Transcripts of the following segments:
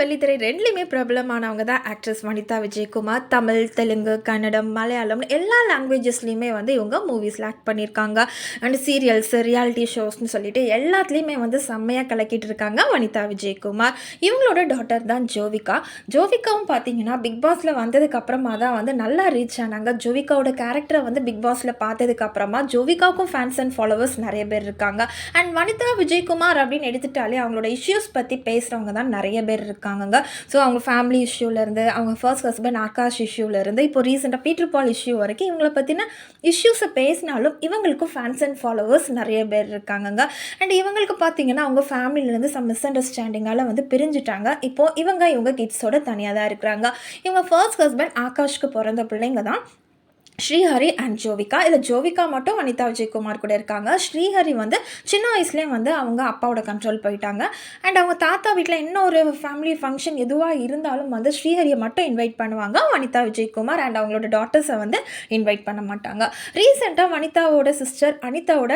ரெண்டுலேயுமே பிரபலமானவங்க தான் ஆக்ட்ரஸ் வனிதா விஜயகுமார். தமிழ் தெலுங்கு கன்னடம் மலையாளம் எல்லா லாங்குவேஜஸ்லேயுமே வந்து இவங்க மூவிஸில் ஆக்ட் பண்ணியிருக்காங்க அண்ட் சீரியல்ஸ் ரியாலிட்டி ஷோஸ்னு சொல்லிட்டு எல்லாத்துலேயுமே வந்து செம்மையாக கலக்கிட்டு இருக்காங்க வனிதா விஜயகுமார். இவங்களோட டாட்டர் தான் ஜோவிகா. ஜோவிகாவும் பார்த்தீங்கன்னா பிக் பாஸில் வந்ததுக்கு அப்புறமா தான் வந்து நல்லா ரீச் ஆனாங்க. ஜோவிகாவோட கேரக்டரை வந்து பிக் பாஸில் பார்த்ததுக்கு அப்புறமா ஜோவிகாவுக்கும் ஃபேன்ஸ் அண்ட் ஃபாலோவர்ஸ் நிறைய பேர் இருக்காங்க. அண்ட் வனிதா விஜயகுமார் அப்படின்னு எடுத்துட்டாலே அவங்களோட இஷ்யூஸ் பற்றி பேசுகிறவங்க தான் நிறைய பேர் இருக்காங்க. இருக்காங்கங்க. ஸோ அவங்க ஃபேமிலி இஷ்யூலேருந்து அவங்க ஃபர்ஸ்ட் ஹஸ்பண்ட் ஆகாஷ் இஷ்யூலேருந்து இப்போ ரீசெண்டாக பீட்டர் பால் இஷ்யூ வரைக்கும் இவங்களை பற்றின இஷ்யூஸை பேசினாலும் இவங்களுக்கும் ஃபேன்ஸ் அண்ட் ஃபாலோவர்ஸ் நிறைய பேர் இருக்காங்கங்க. அண்ட் இவங்களுக்கு பார்த்தீங்கன்னா அவங்க ஃபேமிலியிலேருந்து சம் மிஸ் அண்டர்ஸ்டாண்டிங்கால் வந்து பிரிஞ்சுட்டாங்க. இப்போது இவங்க இவங்க கிட்ஸோட தனியாக தான் இருக்கிறாங்க. இவங்க ஃபர்ஸ்ட் ஹஸ்பண்ட் ஆகாஷ்க்கு பிறந்த பிள்ளைங்க தான். ஸ்ரீஹரி அண்ட் ஜோவிகா. இதில் ஜோவிகா மட்டும் வனிதா விஜயகுமார் கூட இருக்காங்க. ஸ்ரீஹரி வந்து சின்ன வயசுலேயே வந்து அவங்க அப்பாவோட கண்ட்ரோல் போயிட்டாங்க. அண்ட் அவங்க தாத்தா வீட்டில் இன்னொரு ஃபேமிலி ஃபங்க்ஷன் எதுவாக இருந்தாலும் வந்து ஸ்ரீஹரியை மட்டும் இன்வைட் பண்ணுவாங்க. வனிதா விஜயகுமார் அண்ட் அவங்களோட டாட்டர்ஸை வந்து இன்வைட் பண்ண மாட்டாங்க. ரீசெண்டாக வனிதாவோட சிஸ்டர் அனிதாவோட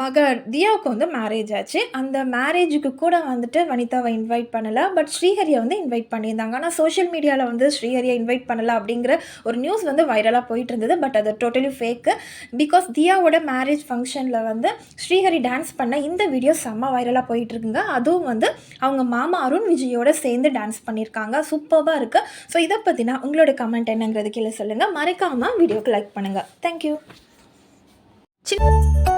மக தியாவுக்கு வந்து மேரேஜ் ஆச்சு. அந்த மேரேஜுக்கு கூட வந்துட்டு வனிதாவை இன்வைட் பண்ணலை. பட் ஸ்ரீஹரியை வந்து இன்வைட் பண்ணியிருந்தாங்க. ஆனால் சோஷியல் மீடியாவில் வந்து ஸ்ரீஹரியை இன்வைட் பண்ணலை அப்படிங்கிற ஒரு நியூஸ் வந்து வைரலாக போயிட்டு இருந்தது பட் அது டோட்டலி ஃபேக்கு பிகாஸ் தியாவோட மேரேஜ் ஃபங்க்ஷனில் வந்து ஸ்ரீஹரி டான்ஸ் பண்ண இந்த வீடியோ செம்ம வைரலாக போயிட்டுருக்குங்க. அதுவும் வந்து அவங்க மாமா அருண் விஜயோட சேர்ந்து டான்ஸ் பண்ணியிருக்காங்க சூப்பராக இருக்குது ஸோ இதை பற்றினா உங்களோட கமெண்ட் என்னங்கிறது கீழே சொல்லுங்கள் மறக்காமல் வீடியோக்கு லைக் பண்ணுங்கள் தேங்க்யூ சின்ன